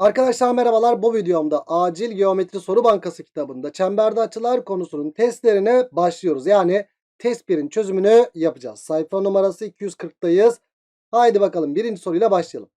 Arkadaşlar merhabalar. Bu videomda Acil Geometri Soru Bankası kitabında çemberde açılar konusunun testlerine başlıyoruz. Yani test 1'in çözümünü yapacağız. Sayfa numarası 240'tayız. Haydi bakalım birinci soruyla başlayalım.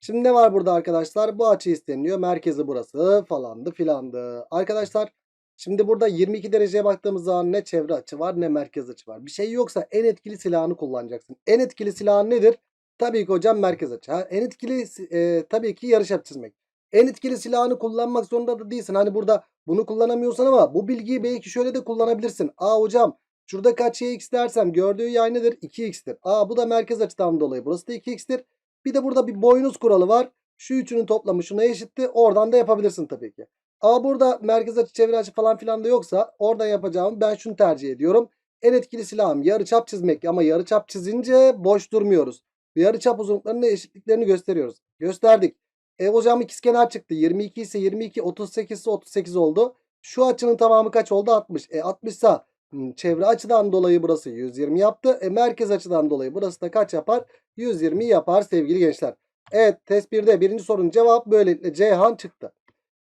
Şimdi ne var burada arkadaşlar? Bu açı isteniyor. Merkezi burası falandı filandı. Arkadaşlar şimdi burada 22 dereceye baktığımız zaman ne çevre açı var ne merkez açı var. Bir şey yoksa en etkili silahını kullanacaksın. En etkili silahın nedir? Tabii ki hocam merkez açı. En etkili e, tabii ki yarış yap çizmek. En etkili silahını kullanmak zorunda da değilsin. Hani burada bunu kullanamıyorsan ama bu bilgiyi belki şöyle de kullanabilirsin. Aa hocam şurada kaç x dersem gördüğü yay nedir? 2x'tir. Aa bu da merkez açıdan dolayı. Burası da 2x'tir. Bir de burada bir boynuz kuralı var. Şu üçünün toplamı şuna eşitti. Oradan da yapabilirsin tabii ki. Ama burada merkez açı çevre açı falan filan da yoksa oradan yapacağım ben şunu tercih ediyorum. En etkili silahım yarı çap çizmek ama yarı çap çizince boş durmuyoruz. Yarı çap uzunluklarının eşitliklerini gösteriyoruz. Gösterdik. E hocam ikizkenar çıktı. 22 ise 22, 38 ise 38 oldu. Şu açının tamamı kaç oldu? 60. E 60 ise hmm, çevre açıdan dolayı burası 120 yaptı. E merkez açıdan dolayı burası da kaç yapar? 120 yapar sevgili gençler. Evet test 1'de birinci sorunun cevabı böylelikle Ceyhan çıktı.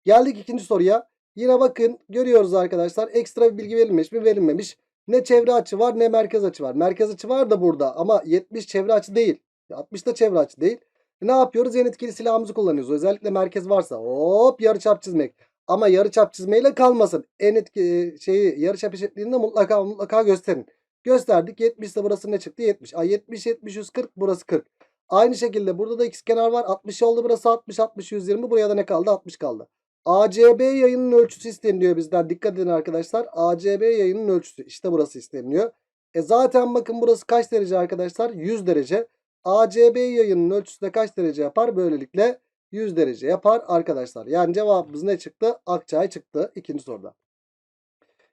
Geldik ikinci soruya. Yine bakın görüyoruz arkadaşlar ekstra bir bilgi verilmiş mi verilmemiş. Ne çevre açı var ne merkez açı var. Merkez açı var da burada ama 70 çevre açı değil. 60 da çevre açı değil. Ne yapıyoruz? En etkili silahımızı kullanıyoruz. Özellikle merkez varsa hop yarı çap çizmek. Ama yarı çap çizmeyle kalmasın. En etki şeyi yarı çap eşitliğinde mutlaka mutlaka gösterin. Gösterdik. 70 ise burası ne çıktı? 70. Ay 70 70 140 burası 40. Aynı şekilde burada da kenar var. 60 oldu burası 60 60 120 buraya da ne kaldı? 60 kaldı. ACB yayının ölçüsü isteniliyor bizden. Dikkat edin arkadaşlar. ACB yayının ölçüsü. İşte burası isteniliyor. E zaten bakın burası kaç derece arkadaşlar? 100 derece. ACB yayının ölçüsü de kaç derece yapar? Böylelikle 100 derece yapar arkadaşlar. Yani cevabımız ne çıktı? Akçay çıktı ikinci soruda.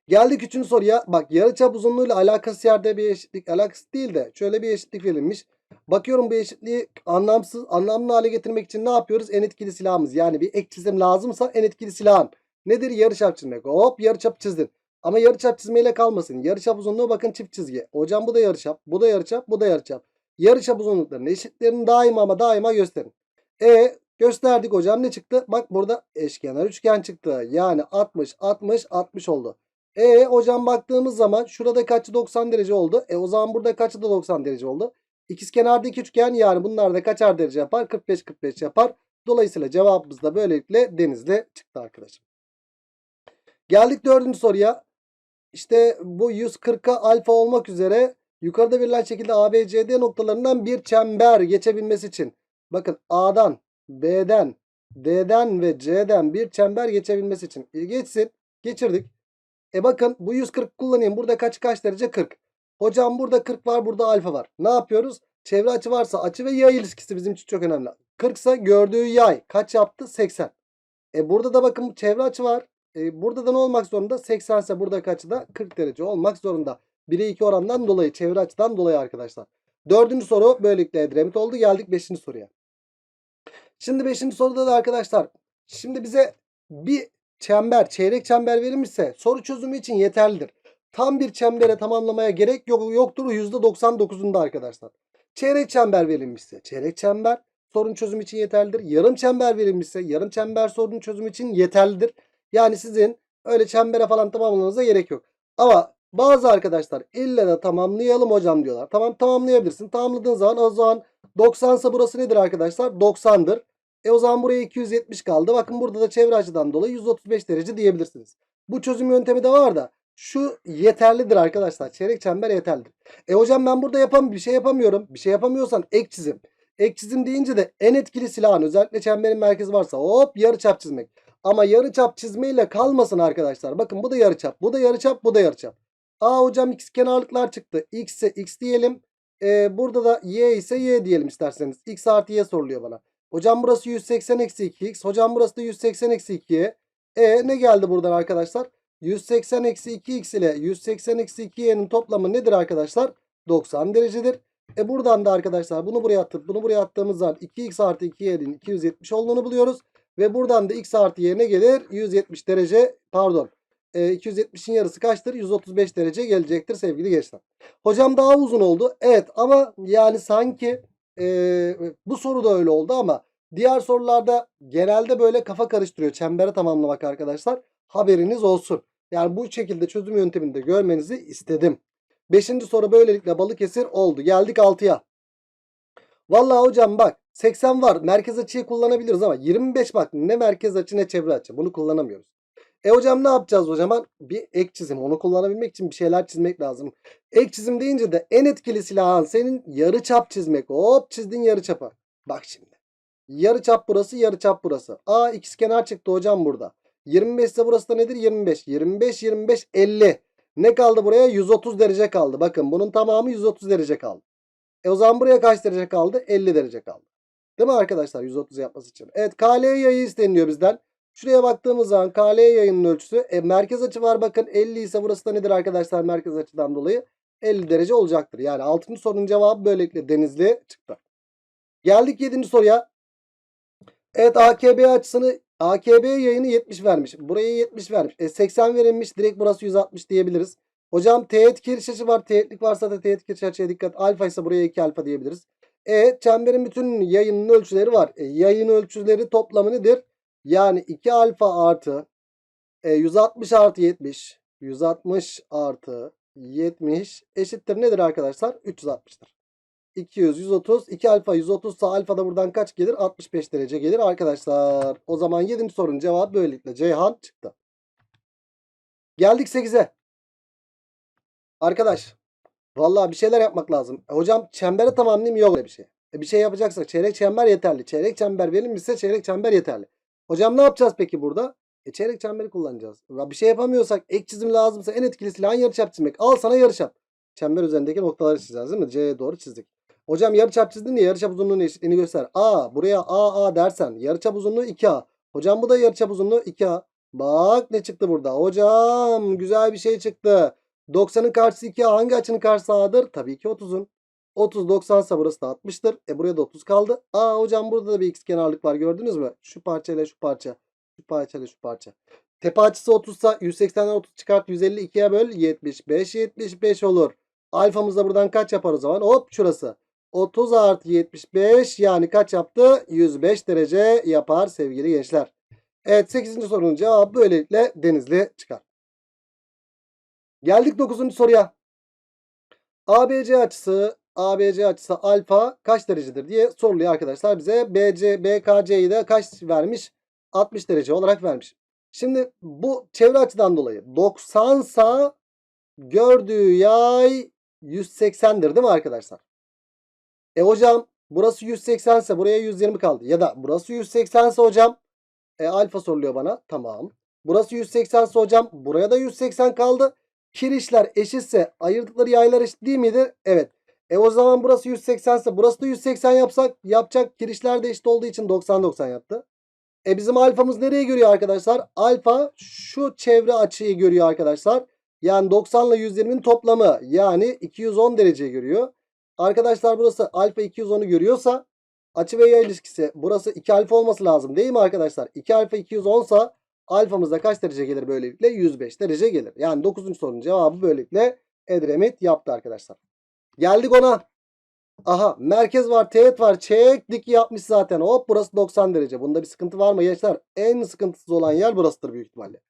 Geldik üçüncü soruya. Bak yarıçap uzunluğuyla alakası yerde bir eşitlik. Alakası değil de şöyle bir eşitlik verilmiş. Bakıyorum bu eşitliği anlamsız, anlamlı hale getirmek için ne yapıyoruz? En etkili silahımız. Yani bir ek çizim lazımsa en etkili silahın. Nedir? Yarıçap çizmek. Hop yarıçap çizdin. Ama yarıçap çizmeyle kalmasın. Yarıçap uzunluğu bakın çift çizgi. Hocam bu da yarıçap, bu da yarıçap, bu da yarıçap. Yarıçap uzunluklarının eşitlerini daima ama daima gösterin. E gösterdik hocam ne çıktı? Bak burada eşkenar üçgen çıktı. Yani 60 60 60 oldu. E hocam baktığımız zaman şurada kaçı 90 derece oldu? E o zaman burada kaçı da 90 derece oldu? İkizkenardaki üçgen yani bunlar da kaçar derece yapar? 45 45 yapar. Dolayısıyla cevabımız da böylelikle denizde çıktı arkadaşım. Geldik dördüncü soruya. İşte bu 140'a alfa olmak üzere Yukarıda verilen şekilde ABCD noktalarından bir çember geçebilmesi için bakın A'dan, B'den, D'den ve C'den bir çember geçebilmesi için geçsin. Geçirdik. E bakın bu 140 kullanayım. Burada kaç kaç derece? 40. Hocam burada 40 var burada alfa var. Ne yapıyoruz? Çevre açı varsa açı ve yay ilişkisi bizim için çok önemli. 40 ise gördüğü yay kaç yaptı? 80. E burada da bakın çevre açı var. E burada da ne olmak zorunda? 80 ise burada kaçı da 40 derece olmak zorunda. 1'e 2 orandan dolayı çevre açıdan dolayı arkadaşlar. Dördüncü soru böylelikle Edremit oldu. Geldik beşinci soruya. Şimdi beşinci soruda da arkadaşlar şimdi bize bir çember çeyrek çember verilmişse soru çözümü için yeterlidir. Tam bir çembere tamamlamaya gerek yok yoktur %99'unda arkadaşlar. Çeyrek çember verilmişse çeyrek çember sorun çözümü için yeterlidir. Yarım çember verilmişse yarım çember sorun çözümü için yeterlidir. Yani sizin öyle çembere falan tamamlamanıza gerek yok. Ama bazı arkadaşlar ille de tamamlayalım hocam diyorlar. Tamam tamamlayabilirsin. Tamamladığın zaman o zaman 90 ise burası nedir arkadaşlar? 90'dır. E o zaman buraya 270 kaldı. Bakın burada da çevre açıdan dolayı 135 derece diyebilirsiniz. Bu çözüm yöntemi de var da şu yeterlidir arkadaşlar. Çeyrek çember yeterlidir. E hocam ben burada yapam bir şey yapamıyorum. Bir şey yapamıyorsan ek çizim. Ek çizim deyince de en etkili silahın özellikle çemberin merkezi varsa hop yarı çap çizmek. Ama yarı çap çizmeyle kalmasın arkadaşlar. Bakın bu da yarı çap, bu da yarı çap, bu da yarı çap. A hocam x kenarlıklar çıktı. X ise x diyelim. Ee, burada da y ise y diyelim isterseniz. X artı y soruluyor bana. Hocam burası 180 eksi 2x. Hocam burası da 180 eksi 2y. E ne geldi buradan arkadaşlar? 180 eksi 2x ile 180 eksi 2y'nin toplamı nedir arkadaşlar? 90 derecedir. E buradan da arkadaşlar bunu buraya attık. Bunu buraya attığımız zaman 2x artı 2y'nin 270 olduğunu buluyoruz. Ve buradan da x artı y ne gelir? 170 derece pardon. 270'in yarısı kaçtır? 135 derece gelecektir sevgili gençler. Hocam daha uzun oldu. Evet ama yani sanki e, bu soru da öyle oldu ama Diğer sorularda genelde böyle kafa karıştırıyor çembere tamamlamak arkadaşlar. Haberiniz olsun. Yani bu şekilde çözüm yöntemini de görmenizi istedim. Beşinci soru böylelikle Balıkesir oldu. Geldik 6'ya. Vallahi hocam bak 80 var. Merkez açıyı kullanabiliriz ama 25 bak ne merkez açı ne çevre açı. Bunu kullanamıyoruz. E hocam ne yapacağız o zaman? Bir ek çizim. Onu kullanabilmek için bir şeyler çizmek lazım. Ek çizim deyince de en etkili silahın senin yarı çap çizmek. Hop çizdin yarı çapa. Bak şimdi. Yarı çap burası, yarı çap burası. Aa ikizkenar çıktı hocam burada. 25 ise burası da nedir? 25. 25, 25, 50. Ne kaldı buraya? 130 derece kaldı. Bakın bunun tamamı 130 derece kaldı. E o zaman buraya kaç derece kaldı? 50 derece kaldı. Değil mi arkadaşlar? 130 yapması için. Evet KL yayı isteniyor bizden. Şuraya baktığımız zaman KL yayının ölçüsü. E, merkez açı var bakın 50 ise burası da nedir arkadaşlar merkez açıdan dolayı? 50 derece olacaktır. Yani 6. sorunun cevabı böylelikle denizli çıktı. Geldik 7. soruya. Evet AKB açısını AKB yayını 70 vermiş. Buraya 70 vermiş. E 80 verilmiş. Direkt burası 160 diyebiliriz. Hocam teğet kiriş açı var. Teğetlik varsa da teğet kiriş açıya dikkat. Alfa ise buraya 2 alfa diyebiliriz. E çemberin bütün yayının ölçüleri var. E, yayın ölçüleri toplamı nedir? Yani 2 alfa artı e, 160 artı 70. 160 artı 70 eşittir nedir arkadaşlar? 360'tır. 200, 130. 2 alfa 130 ise alfa da buradan kaç gelir? 65 derece gelir arkadaşlar. O zaman 7. sorunun cevabı böylelikle Ceyhan çıktı. Geldik 8'e. Arkadaş. Vallahi bir şeyler yapmak lazım. E, hocam çembere tamamlayayım yok öyle bir şey. E, bir şey yapacaksak çeyrek çember yeterli. Çeyrek çember verilmişse çeyrek çember yeterli. Hocam ne yapacağız peki burada? E, çeyrek çemberi kullanacağız. Ya bir şey yapamıyorsak ek çizim lazımsa en etkili silahın yarıçap çizmek. Al sana yarıçap. Çember üzerindeki noktaları çizeceğiz değil mi? C'ye doğru çizdik. Hocam yarıçap çizdin diye yarıçap uzunluğunun eşitliğini göster. A buraya A A dersen yarıçap uzunluğu 2A. Hocam bu da yarıçap uzunluğu 2A. Bak ne çıktı burada. Hocam güzel bir şey çıktı. 90'ın karşısı 2A hangi açının karşısı A'dır? Tabii ki 30'un. 30 90 ise da 60'tır. E buraya da 30 kaldı. Aa hocam burada da bir x kenarlık var gördünüz mü? Şu parça ile şu parça. Şu parça ile şu parça. Tepe açısı 30 ise 180'den 30 çıkart 152'ye böl 75 75 olur. Alfamız da buradan kaç yapar o zaman? Hop şurası. 30 artı 75 yani kaç yaptı? 105 derece yapar sevgili gençler. Evet 8. sorunun cevabı böylelikle denizli çıkar. Geldik 9. soruya. ABC açısı ABC açısı alfa kaç derecedir diye soruluyor arkadaşlar bize. BC, BKC'yi de kaç vermiş? 60 derece olarak vermiş. Şimdi bu çevre açıdan dolayı 90 sa gördüğü yay 180'dir değil mi arkadaşlar? E hocam burası 180 ise buraya 120 kaldı. Ya da burası 180 ise hocam e, alfa soruluyor bana. Tamam. Burası 180 ise hocam buraya da 180 kaldı. Kirişler eşitse ayırdıkları yaylar eşit değil miydi? Evet. E o zaman burası 180 ise burası da 180 yapsak yapacak kirişler de eşit olduğu için 90-90 yaptı. E bizim alfamız nereye görüyor arkadaşlar? Alfa şu çevre açıyı görüyor arkadaşlar. Yani 90 ile 120'nin toplamı yani 210 derece görüyor. Arkadaşlar burası alfa 210'u görüyorsa açı ve yay ilişkisi burası 2 alfa olması lazım değil mi arkadaşlar? 2 alfa 210 sa alfamızda kaç derece gelir böylelikle? 105 derece gelir. Yani 9. sorunun cevabı böylelikle Edremit yaptı arkadaşlar. Geldik ona. Aha merkez var teğet var çektik yapmış zaten hop burası 90 derece. Bunda bir sıkıntı var mı gençler? En sıkıntısız olan yer burasıdır büyük ihtimalle.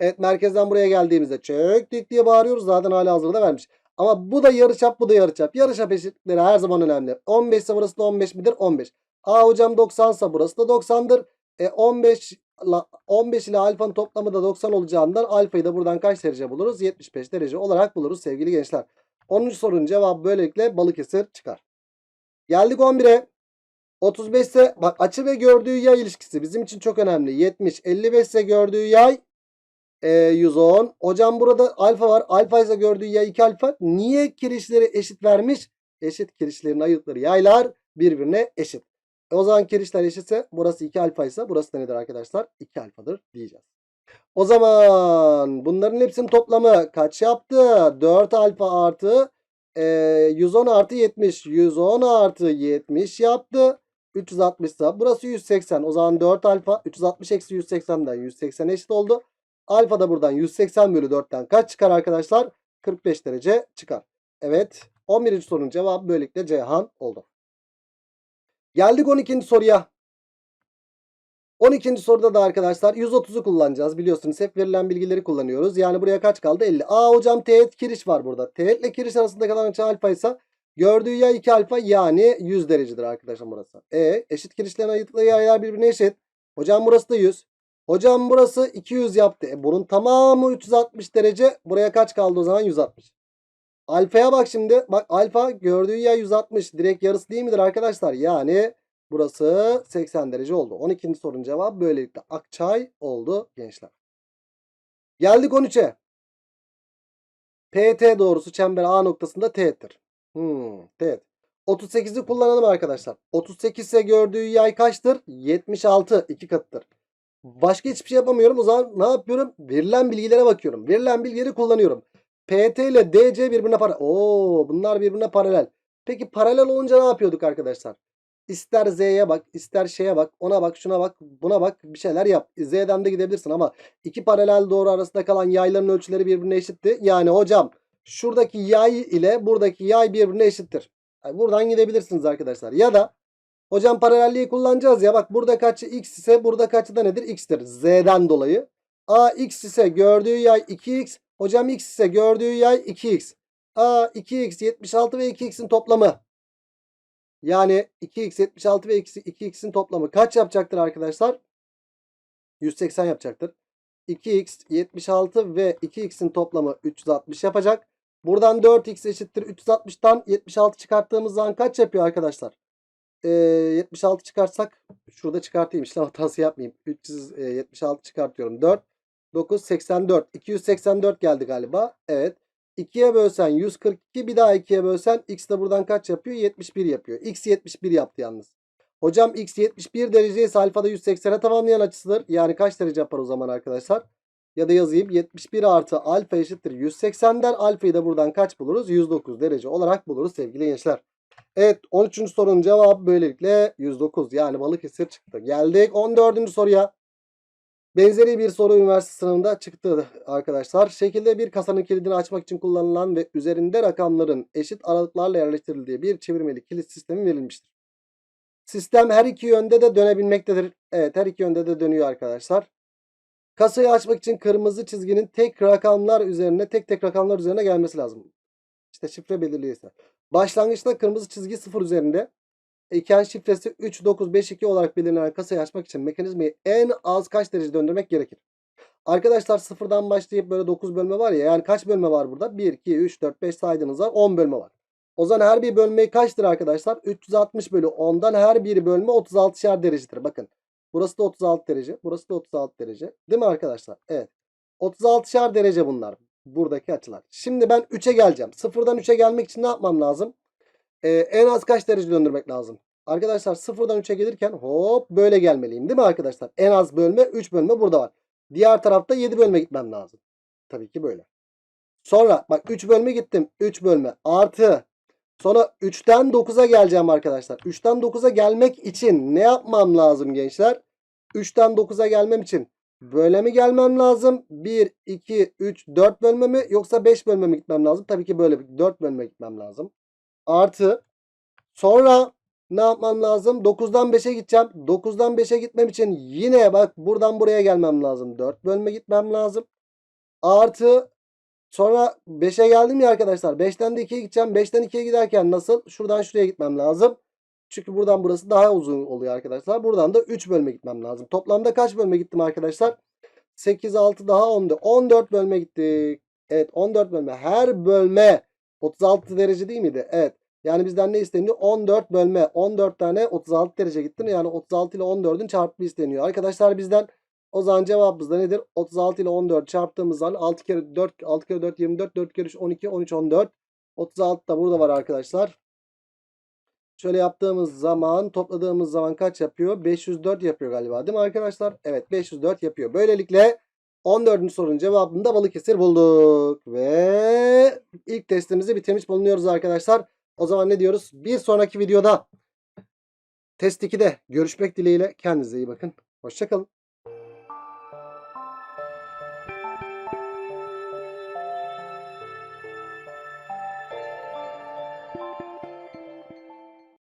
Evet merkezden buraya geldiğimizde çektik diye bağırıyoruz zaten hala hazırda vermiş. Ama bu da yarıçap bu da yarıçap. Yarıçap eşitlikleri her zaman önemli. 15 ise burası da 15 midir? 15. Aa hocam 90 ise burası da 90'dır. E 15 ile 15 ile alfanın toplamı da 90 olacağından alfayı da buradan kaç derece buluruz? 75 derece olarak buluruz sevgili gençler. 10. sorunun cevabı böylelikle Balıkesir çıkar. Geldik 11'e. 35 ise bak açı ve gördüğü yay ilişkisi bizim için çok önemli. 70 55 ise gördüğü yay e, 110. Hocam burada alfa var. Alfa ise gördüğü yay 2 alfa. Niye kirişleri eşit vermiş? Eşit kirişlerin ayıkları yaylar birbirine eşit. E, o zaman kirişler eşitse burası 2 alfa ise burası da nedir arkadaşlar? 2 alfadır diyeceğiz. O zaman bunların hepsinin toplamı kaç yaptı? 4 alfa artı e, 110 artı 70. 110 artı 70 yaptı. 360 ise burası 180. O zaman 4 alfa 360 eksi 180'den 180 eşit oldu. Alfa da buradan 180 bölü 4'ten kaç çıkar arkadaşlar? 45 derece çıkar. Evet 11. sorunun cevabı böylelikle Ceyhan oldu. Geldik 12. soruya. 12. soruda da arkadaşlar 130'u kullanacağız. Biliyorsunuz hep verilen bilgileri kullanıyoruz. Yani buraya kaç kaldı? 50. Aa hocam teğet kiriş var burada. Teğet ile kiriş arasında kalan açı alfa ise gördüğü yay 2 alfa yani 100 derecedir arkadaşlar burası. E eşit kirişlerin ayıtlı yaylar birbirine eşit. Hocam burası da 100. Hocam burası 200 yaptı. E bunun tamamı 360 derece. Buraya kaç kaldı o zaman? 160. Alfaya bak şimdi. Bak alfa gördüğü yay 160. Direkt yarısı değil midir arkadaşlar? Yani burası 80 derece oldu. 12. sorunun cevabı böylelikle Akçay oldu gençler. Geldik 13'e. PT doğrusu çember A noktasında teğettir. Hmm, teğet. 38'i kullanalım arkadaşlar. 38 ise gördüğü yay kaçtır? 76. 2 katıdır. Başka hiçbir şey yapamıyorum. O zaman ne yapıyorum? Verilen bilgilere bakıyorum. Verilen bilgileri kullanıyorum. PT ile DC birbirine paralel. Oo, bunlar birbirine paralel. Peki paralel olunca ne yapıyorduk arkadaşlar? İster Z'ye bak, ister şeye bak, ona bak, şuna bak, buna bak, bir şeyler yap. Z'den de gidebilirsin ama iki paralel doğru arasında kalan yayların ölçüleri birbirine eşitti. Yani hocam şuradaki yay ile buradaki yay birbirine eşittir. Yani buradan gidebilirsiniz arkadaşlar. Ya da hocam paralelliği kullanacağız ya bak burada kaçı x ise burada kaçı da nedir? x'tir. Z'den dolayı. A x ise gördüğü yay 2x. Hocam x ise gördüğü yay 2x. A 2x 76 ve 2x'in toplamı. Yani 2x 76 ve 2x'in toplamı kaç yapacaktır arkadaşlar? 180 yapacaktır. 2x 76 ve 2x'in toplamı 360 yapacak. Buradan 4x eşittir 360'tan 76 çıkarttığımız zaman kaç yapıyor arkadaşlar? Ee, 76 çıkartsak şurada çıkartayım işlem hatası yapmayayım. 376 çıkartıyorum. 4 9 84 284 geldi galiba. Evet. 2'ye bölsen 142 bir daha 2'ye bölsen x de buradan kaç yapıyor? 71 yapıyor. x 71 yaptı yalnız. Hocam x 71 derece ise alfada 180'e tamamlayan açısıdır. Yani kaç derece yapar o zaman arkadaşlar? Ya da yazayım 71 artı alfa eşittir 180'den alfayı da buradan kaç buluruz? 109 derece olarak buluruz sevgili gençler. Evet 13. sorunun cevabı böylelikle 109 yani Balıkesir çıktı. Geldik 14. soruya. Benzeri bir soru üniversite sınavında çıktı arkadaşlar. Şekilde bir kasanın kilidini açmak için kullanılan ve üzerinde rakamların eşit aralıklarla yerleştirildiği bir çevirmeli kilit sistemi verilmiştir. Sistem her iki yönde de dönebilmektedir. Evet her iki yönde de dönüyor arkadaşlar. Kasayı açmak için kırmızı çizginin tek rakamlar üzerine tek tek rakamlar üzerine gelmesi lazım. İşte şifre belirliyse. Başlangıçta kırmızı çizgi 0 üzerinde iken şifresi 3952 olarak belirlenen kasayı açmak için mekanizmayı en az kaç derece döndürmek gerekir? Arkadaşlar sıfırdan başlayıp böyle 9 bölme var ya yani kaç bölme var burada? 1, 2, 3, 4, 5 saydığınız var 10 bölme var. O zaman her bir bölmeyi kaçtır arkadaşlar? 360 bölü 10'dan her bir bölme 36'şer derecedir. Bakın burası da 36 derece burası da 36 derece değil mi arkadaşlar? Evet 36'şer derece bunlar buradaki açılar. Şimdi ben 3'e geleceğim. Sıfırdan 3'e gelmek için ne yapmam lazım? Ee, en az kaç derece döndürmek lazım? Arkadaşlar sıfırdan 3'e gelirken hop böyle gelmeliyim değil mi arkadaşlar? En az bölme 3 bölme burada var. Diğer tarafta 7 bölme gitmem lazım. Tabii ki böyle. Sonra bak 3 bölme gittim. 3 bölme artı. Sonra 3'ten 9'a geleceğim arkadaşlar. 3'ten 9'a gelmek için ne yapmam lazım gençler? 3'ten 9'a gelmem için böyle mi gelmem lazım? 1, 2, 3, 4 bölme mi yoksa 5 bölme mi gitmem lazım? Tabii ki böyle 4 bölme gitmem lazım. Artı sonra ne yapmam lazım? 9'dan 5'e gideceğim. 9'dan 5'e gitmem için yine bak buradan buraya gelmem lazım. 4 bölme gitmem lazım. Artı sonra 5'e geldim ya arkadaşlar. 5'ten de 2'ye gideceğim. 5'ten 2'ye giderken nasıl? Şuradan şuraya gitmem lazım. Çünkü buradan burası daha uzun oluyor arkadaşlar. Buradan da 3 bölme gitmem lazım. Toplamda kaç bölme gittim arkadaşlar? 8, 6 daha 10'du. 14 bölme gittik. Evet 14 bölme. Her bölme 36 derece değil miydi? Evet. Yani bizden ne isteniyor? 14 bölme. 14 tane 36 derece gitti. Yani 36 ile 14'ün çarpımı isteniyor. Arkadaşlar bizden o zaman cevabımız da nedir? 36 ile 14 çarptığımız zaman 6 kere 4 6 kere 4 24 4 kere 3 12 13 14 36 da burada var arkadaşlar. Şöyle yaptığımız zaman topladığımız zaman kaç yapıyor? 504 yapıyor galiba değil mi arkadaşlar? Evet 504 yapıyor. Böylelikle 14. sorunun cevabını da Balıkesir bulduk. Ve ilk testimizi bitirmiş bulunuyoruz arkadaşlar. O zaman ne diyoruz? Bir sonraki videoda test 2'de görüşmek dileğiyle. Kendinize iyi bakın. Hoşçakalın.